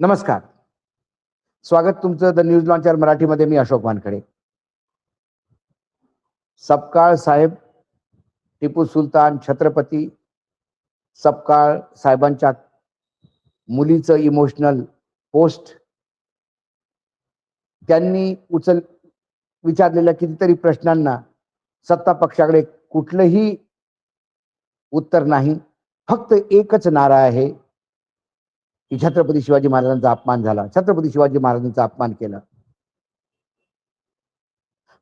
नमस्कार. स्वागत तुमचं द न्यूज लॉन्चर मराठीमध्ये मी अशोक वानखडे. सपकाळ साहेब टिपू सुलतान छत्रपती सपकाळ साहेबांच्या मुलीचं इमोशनल पोस्ट त्यांनी उचल विचारलेल्या कितीतरी प्रश्नांना सत्ता पक्षाकडे कुठलंही उत्तर नाही. फक्त एकच नारा आहे की छत्रपती शिवाजी महाराजांचा अपमान झाला. छत्रपती शिवाजी महाराजांचा अपमान केला.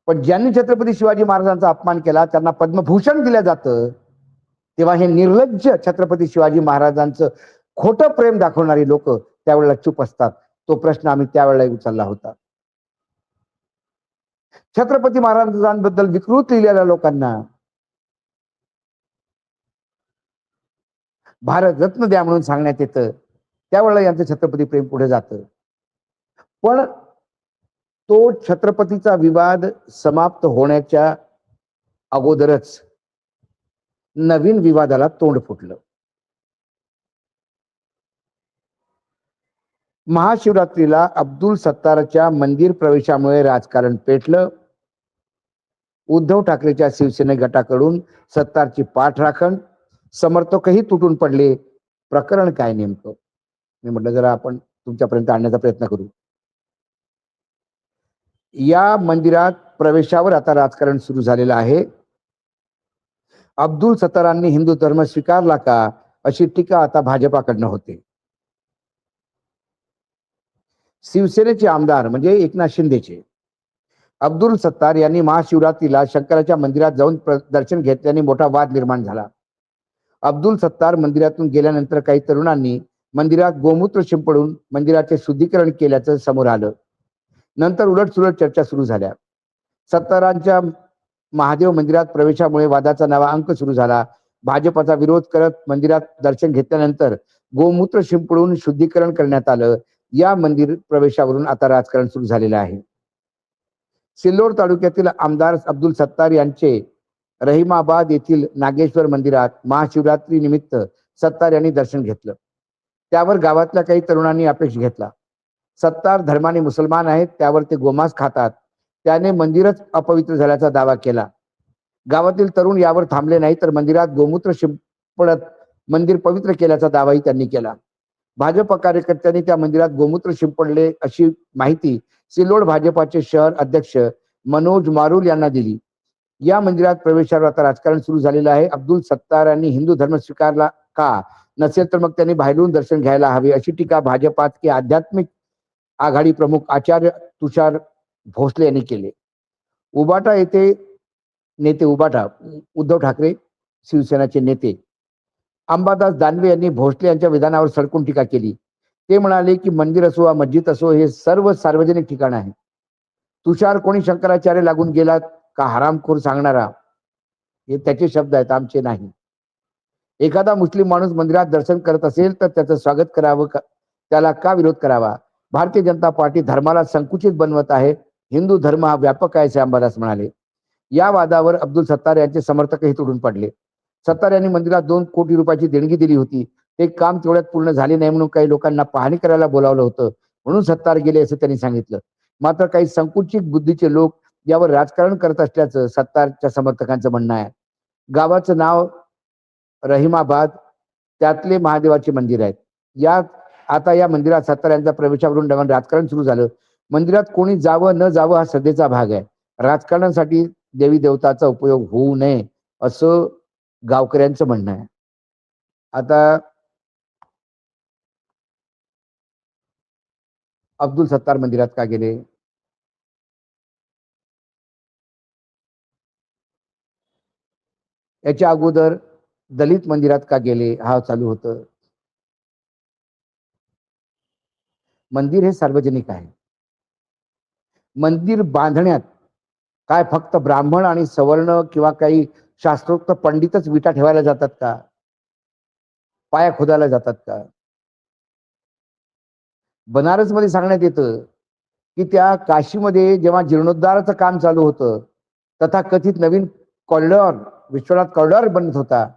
पण ज्यांनी छत्रपती शिवाजी महाराजांचा अपमान केला त्यांना पद्मभूषण दिलं जातं तेव्हा हे निर्लज्ज छत्रपती शिवाजी महाराजांचं खोटं प्रेम दाखवणारी लोक त्यावेळेला चूप असतात. तो प्रश्न आम्ही त्यावेळेला उचलला होता. छत्रपती महाराजांबद्दल विकृत लिहिलेल्या लोकांना भारत रत्न द्या म्हणून सांगण्यात येतं. त्यावेळेला यांचं छत्रपती प्रेम पुढे जातं. पण तो छत्रपतीचा विवाद समाप्त होण्याच्या अगोदरच नवीन विवादाला तोंड फुटलं. महाशिवरात्रीला अब्दुल सत्तारच्या मंदिर प्रवेशामुळे राजकारण पेटलं. उद्धव ठाकरेच्या शिवसेने गटाकडून सत्तारची पाठराखण. समर्थकही तुटून पडले. प्रकरण काय नेमकं? मी म्हटलं जरा आपण तुमच्यापर्यंत आणण्याचा प्रयत्न करू. या मंदिरात प्रवेशावर आता राजकारण सुरू झालेलं आहे. अब्दुल सत्तारांनी हिंदू धर्म स्वीकारला का अशी टीका आता भाजपाकडनं होते. शिवसेनेचे आमदार म्हणजे एकनाथ शिंदेचे. अब्दुल सत्तार यांनी महाशिवरात्रीला शंकराच्या मंदिरात जाऊन प्र- दर्शन घेतल्याने मोठा वाद निर्माण झाला. अब्दुल सत्तार मंदिरातून गेल्यानंतर काही तरुणांनी मंदिरात गोमूत्र शिंपडून मंदिराचे शुद्धीकरण केल्याचं समोर आलं. नंतर उलटसुलट चर्चा सुरू झाल्या. सत्तारांच्या महादेव मंदिरात प्रवेशामुळे वादाचा नवा अंक सुरू झाला. भाजपचा विरोध करत मंदिरात दर्शन घेतल्यानंतर गोमूत्र शिंपडून शुद्धीकरण करण्यात आलं. या मंदिर प्रवेशावरून आता राजकारण सुरू झालेलं आहे. सिल्लोड तालुक्यातील आमदार अब्दुल सत्तार यांचे रहिमाबाद येथील नागेश्वर मंदिरात महाशिवरात्री निमित्त सत्तार यांनी दर्शन घेतलं. त्यावर गावातल्या काही तरुणांनी अपेक्ष घेतला. सत्तार धर्माने मुसलमान आहेत त्यावर ते गोमांस खातात. त्याने मंदिरच अपवित्र झाल्याचा दावा केला. गावातील तरुण यावर थांबले नाही तर मंदिरात गोमूत्र शिंपडत मंदिर पवित्र केल्याचा दावाही त्यांनी केला. भाजप कार्यकर्त्यांनी त्या मंदिरात गोमूत्र शिंपडले अशी माहिती सिल्लोड भाजपाचे शहर अध्यक्ष मनोज मारुल यांना दिली. या मंदिरात प्रवेशावर आता राजकारण सुरू झालेलं आहे. अब्दुल सत्तार यांनी हिंदू धर्म स्वीकारला का? नसेल तर मग त्यांनी बाहेरून दर्शन घ्यायला हवे अशी टीका भाजपात की आध्यात्मिक आघाडी प्रमुख आचार्य तुषार भोसले यांनी केले. उबाटा येथे नेते उबाटा उद्धव ठाकरे शिवसेनाचे नेते अंबादास दानवे यांनी भोसले यांच्या विधानावर सडकून टीका केली. ते म्हणाले की मंदिर असो वा मस्जिद असो हे सर्व सार्वजनिक ठिकाण आहे. तुषार कोणी शंकराचार्य लागून गेला का हरामखोर सांगणारा? हे त्याचे शब्द आहेत आमचे नाही. एखादा मुस्लिम माणूस मंदिरात दर्शन करत असेल तर त्याचं स्वागत करावं का- त्याला का विरोध करावा? भारतीय जनता पार्टी धर्माला संकुचित बनवत आहे. हिंदू धर्म हा व्यापक आहे असे अंबादास म्हणाले. या वादावर अब्दुल सत्तार यांचे समर्थकही तुडून पडले. सत्तार यांनी मंदिरात दोन कोटी रुपयाची देणगी दिली होती. ते काम तेवढ्यात पूर्ण झाले नाही म्हणून काही लोकांना पाहणी करायला बोलावलं होतं. म्हणून सत्तार गेले असं त्यांनी सांगितलं. मात्र काही संकुचित बुद्धीचे लोक यावर राजकारण करत असल्याचं सत्तारच्या समर्थकांचं म्हणणं आहे. गावाचं नाव रहिमाबाद त्यातले महादेवाचे मंदिर आहेत. या आता या मंदिरात सत्तार यांचा प्रवेशावरून नवीन राजकारण सुरू झालं. मंदिरात कोणी जावं न जावं हा सध्याचा भाग आहे. राजकारणासाठी देवी देवताचा उपयोग होऊ नये असं गावकऱ्यांचं म्हणणं आहे. आता अब्दुल सत्तार मंदिरात का गेले? याच्या अगोदर दलित मंदिरात का गेले? हा चालू होतं. मंदिर हे सार्वजनिक आहे. मंदिर बांधण्यात काय फक्त ब्राह्मण आणि सवर्ण किंवा काही शास्त्रोक्त पंडितच विटा ठेवायला जातात का? पाया खोदायला जातात का? बनारसमध्ये सांगण्यात येतं की त्या काशीमध्ये जेव्हा जीर्णोद्धाराचं काम चालू होतं तथा कथित नवीन कॉरिडॉर विश्वनाथ कॉरिडॉर बनत होता.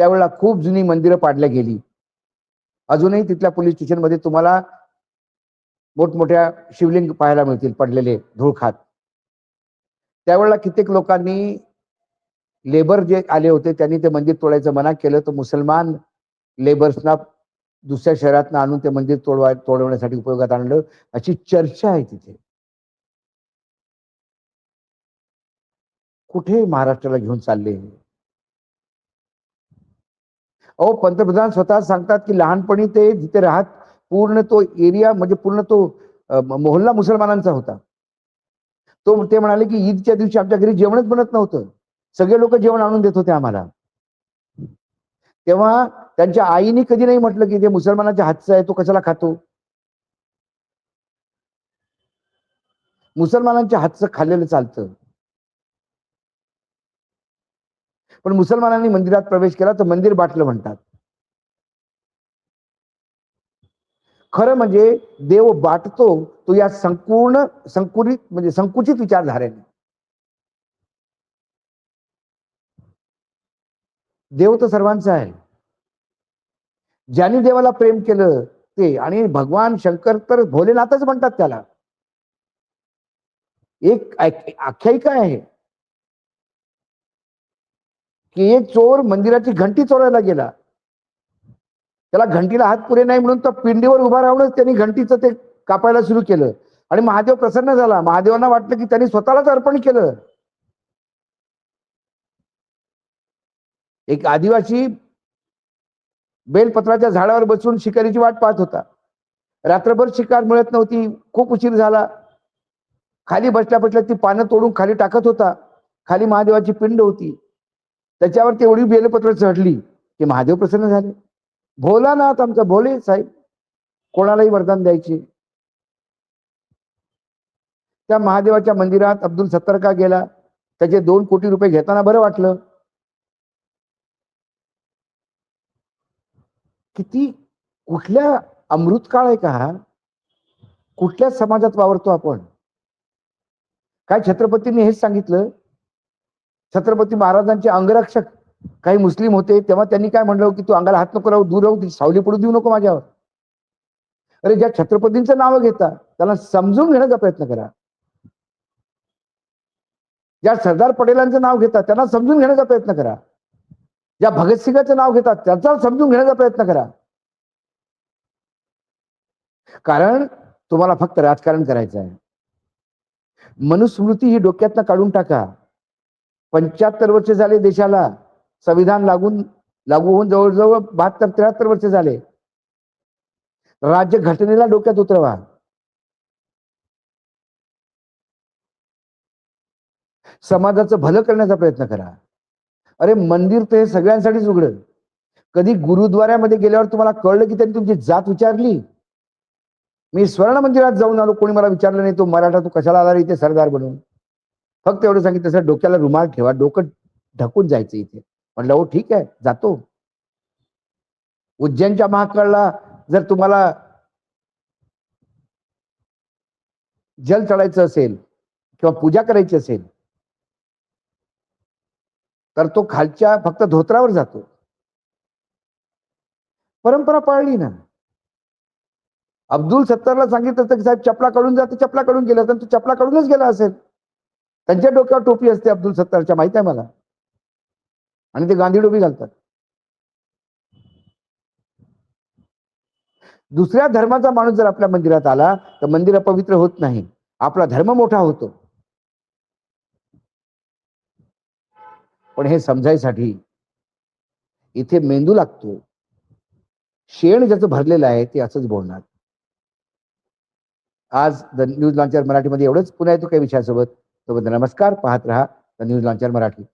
त्यावेळेला खूप जुनी मंदिरं पाडल्या गेली. अजूनही तिथल्या पोलीस स्टेशनमध्ये तुम्हाला मोठमोठ्या शिवलिंग पाहायला मिळतील पडलेले धूळ खात त्यावेळेला कित्येक लोकांनी लेबर जे आले होते त्यांनी ते मंदिर तोडायचं मना केलं. तर मुसलमान लेबर्सना दुसऱ्या शहरातनं आणून ते मंदिर तोडवाय तोडवण्यासाठी उपयोगात आणलं. अशी चर्चा आहे तिथे. कुठे महाराष्ट्राला घेऊन चालले अहो पंतप्रधान स्वतः सांगतात की लहानपणी ते जिथे राहत पूर्ण तो एरिया म्हणजे पूर्ण तो मोहल्ला मुसलमानांचा होता. तो ते म्हणाले की ईदच्या दिवशी आमच्या घरी जेवणच बनत नव्हतं. सगळे लोक जेवण आणून देत होते आम्हाला. तेव्हा त्यांच्या आईने कधी नाही म्हटलं की ते मुसलमानाच्या हातचा आहे तो कशाला खातो? मुसलमानांच्या हातचं खाल्लेलं चालतं. पण मुसलमानांनी मंदिरात प्रवेश केला तर मंदिर बाटलं म्हणतात. खरं म्हणजे देव बाटतो तो या संपूर्ण संकुलित म्हणजे संकुचित विचारधारेने. देव तर सर्वांचा आहे. ज्यांनी देवाला प्रेम केलं ते आणि भगवान शंकर तर भोलेनाथच म्हणतात त्याला. एक आख्यायिका आहे. की एक चोर मंदिराची घंटी चोरायला गेला. त्याला घंटीला हात पुरे नाही म्हणून तो पिंडीवर उभा राहूनच त्यांनी घंटीचं ते कापायला सुरू केलं. आणि महादेव प्रसन्न झाला. महादेवांना वाटलं की त्यांनी स्वतःलाच अर्पण केलं. एक आदिवासी बेलपत्राच्या झाडावर बसून शिकारीची वाट पाहत होता. रात्रभर शिकार मिळत नव्हती. खूप उशीर झाला. खाली बसल्या बसल्या ती पानं तोडून खाली टाकत होता. खाली महादेवाची पिंड होती. त्याच्यावर तेवढी बेलपत्र चढली की महादेव प्रसन्न झाले. भोलानाथ आमचा भोले साहेब कोणालाही वरदान द्यायचे. त्या महादेवाच्या मंदिरात अब्दुल सत्तरका गेला? त्याचे दोन कोटी रुपये घेताना बरं वाटलं. किती कुठल्या अमृत काळ आहे का हा? कुठल्या समाजात वावरतो आपण? काय छत्रपतींनी हेच सांगितलं? छत्रपती महाराजांचे अंगरक्षक काही मुस्लिम होते तेव्हा त्यांनी काय म्हणलं की तू अंगाला हात नको राहू दूर राहू ती सावली पडू देऊ नको माझ्यावर. अरे ज्या छत्रपतींचं नाव घेता त्याला समजून घेण्याचा प्रयत्न करा. ज्या सरदार पटेलांचं नाव घेतात त्यांना समजून घेण्याचा प्रयत्न करा. ज्या भगतसिंगाचं नाव घेतात त्याचा समजून घेण्याचा प्रयत्न करा. कारण तुम्हाला फक्त राजकारण करायचं आहे मनुस्मृती ही डोक्यातनं काढून टाका. पंच्याहत्तर वर्ष झाले देशाला. संविधान लागून लागू होऊन जवळजवळ बहात्तर त्र्याहत्तर वर्ष झाले. राज्य घटनेला डोक्यात उतरवा. समाजाचं भलं करण्याचा प्रयत्न करा. अरे मंदिर तर हे सगळ्यांसाठीच उघडं. कधी गुरुद्वाऱ्यामध्ये गेल्यावर तुम्हाला कळलं की त्यांनी तुमची जात विचारली? मी स्वर्ण मंदिरात जाऊन आलो कोणी मला विचारलं नाही तो मराठा तू कशाला आला रे इथे सरदार बनून? फक्त एवढं सांगितलं तसं डोक्याला रुमाल ठेवा डोकं ढकून जायचं इथे. म्हटलं हो ठीक आहे जातो. उज्जैनच्या महाकाळला जर तुम्हाला जल चढायचं असेल किंवा पूजा करायची असेल तर तो खालच्या फक्त धोत्रावर जातो. परंपरा पाळली ना. अब्दुल सत्तारला सांगितलं की साहेब चपला काढून जा तर चपला काढून गेला तर तो चपला काढूनच गेला असेल. त्यांच्या डोक्यावर टोपी असते अब्दुल सत्तारच्या माहीत आहे मला? आणि ते गांधी टोपी घालतात. दुसऱ्या धर्माचा माणूस जर आपल्या मंदिरात आला तर मंदिर अपवित्र होत नाही. आपला धर्म मोठा होतो. पण हे समजायसाठी इथे मेंदू लागतो. शेण ज्याचं भरलेलं आहे ते असंच बोलणार. आज द न्यूज लॉन्चर मराठीमध्ये एवढंच. पुन्हा येतो काही विषयासोबत. सोबत नमस्कार पाहत रहा द न्यूज लॉन्चर मराठी.